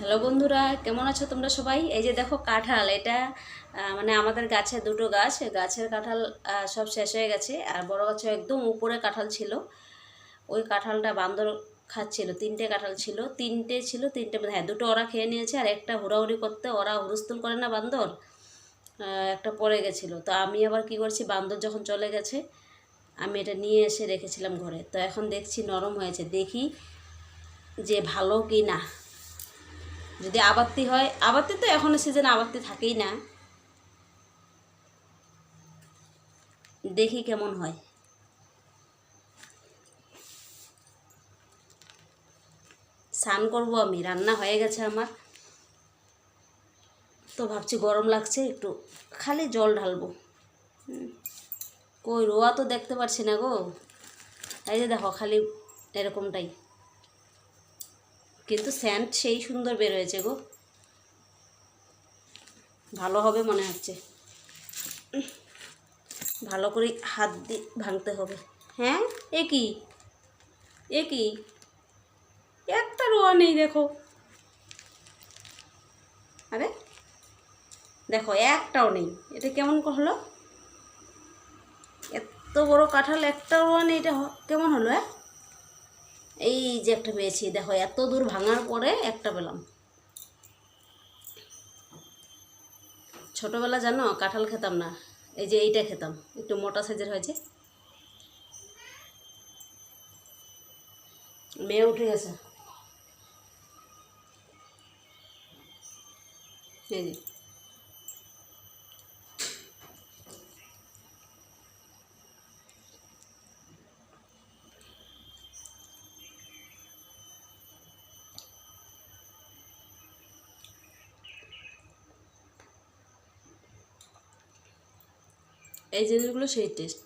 Hello বন্ধুরা, কেমন আছো তোমরা সবাই? এই যে দেখো কাঁঠাল, এটা মানে আমাদের গাছে দুটো গাছ গাছের কাঁঠাল সব শেষ হয়ে গেছে, আর বড় গাছে একদম উপরে কাঁঠাল ছিল। ওই কাঁঠালটা বান্দর খাচ্ছিল, তিনটে কাঁঠাল ছিল, তিনটে ছিল, তিনটে হ্যাঁ দুটো ওরা খেয়ে নিয়েছে, আর একটা হুড়াহুড়ি করতে ওরা হুরুস্তুল করে না বান্দর? একটা পড়ে গেছিল। তো আমি আবার কি করছি, বান্দর যখন চলে গেছে, আমি এটা নিয়ে এসে রেখেছিলাম ঘরে। তো এখন দেখছি নরম হয়েছে, দেখি যে ভালো কি না। যদি আবাত্তি হয়, আবাত্তি তো এখনও সিজনে আবাত্তি থাকেই না। দেখি কেমন হয়। স্নান করব আমি, রান্না হয়ে গেছে আমার। তো ভাবছি গরম লাগছে, একটু খালি জল ঢালবো। কই, রোয়া তো দেখতে পারছি না গো। এই যে দেখো, খালি এরকমটাই। কিন্তু স্যান্ড সেই সুন্দর বের হয়েছে গো। ভালো হবে মনে হচ্ছে। ভালো করে হাত দিয়ে ভাঙতে হবে। হ্যাঁ? এ কি? এ কি? একটা রোয়া নেই দেখো। আরে, দেখো একটাও নেই। এটা কেমন হলো? এত বড় কাঁঠাল, একটা রোয়া নেই। এটা কেমন হলো হ্যাঁ? এই যে একটা পেয়েছি, দেখো এত দূর ভাঙার পরে একটা পেলাম। ছোটবেলা জানো, কাঁঠাল খেতাম না, এই যে এইটা খেতাম, একটু মোটা সাইজের হয়েছে। মেয়ে উঠে গেছে। এই যে। এই জিনিসগুলো সেই টেস্ট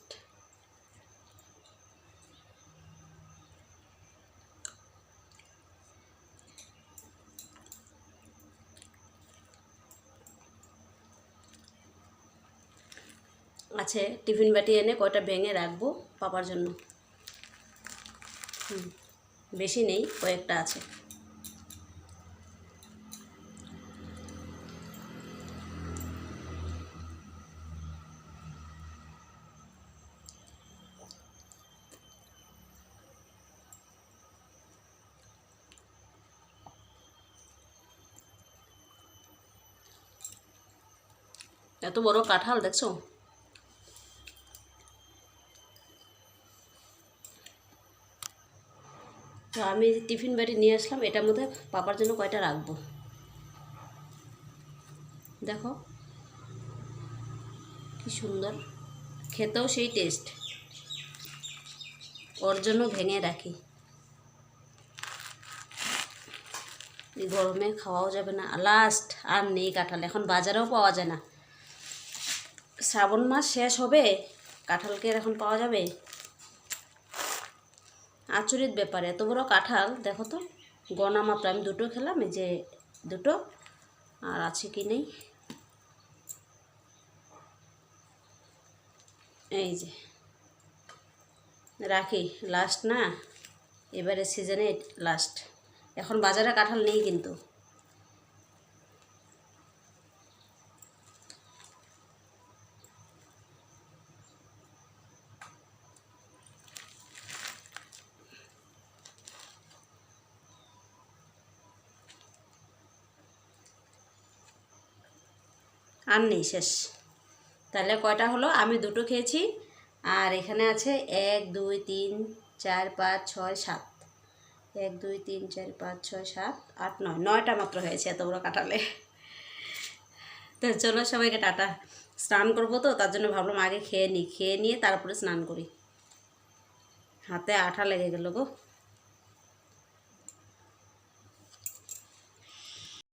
আছে, টিফিন বাটি এনে কয়টা ভেঙে রাখব পাপার জন্য? বেশি নেই, কয়েকটা আছে। এত বড় কাঁঠাল, দেখছ? তো আমি টিফিন বাড়ি নিয়ে আসলাম এটার মধ্যে পাপার জন্য কয়টা রাখব? দেখো, কি সুন্দর। খেতেও সেই টেস্ট ওর জন্য ভেঙে রাখি। এই গরমে খাওয়াও যাবে না। লাস্ট আর নেই কাঁঠাল, এখন বাজারেও পাওয়া যায় না। শ্রাবণ মাস শেষ হবে কাঁঠালকে এখন পাওয়া যাবে? আচরিত ব্যাপার, এত বড় কাঁঠাল, দেখো তো গনা মাত্র আমি দুটো খেলাম, এই যে দুটো, আর আছে কি নেই? এই যে, রাখি লাস্ট না? এবারে সিজনে লাস্ট এখন বাজারে কাঁঠাল নেই কিন্তু। আর নেই, শেষ। তাহলে কয়টা হলো? আমি দুটো খেয়েছি। আর এখানে আছে এক, দুই, তিন, চার, পাঁচ, ছয়, সাত। এক, দুই, তিন, চার, পাঁচ, ছয়, সাত, আট, নয়। নয়টা মাত্র হয়েছে এত বড় কাটালে। তো চলো সবাইকে টাটা। স্নান করব তো, তার জন্য ভাবলাম আগে খেয়ে নিই খেয়ে নিয়ে তারপরে স্নান করি। হাতে আঠা লেগে গেল গো।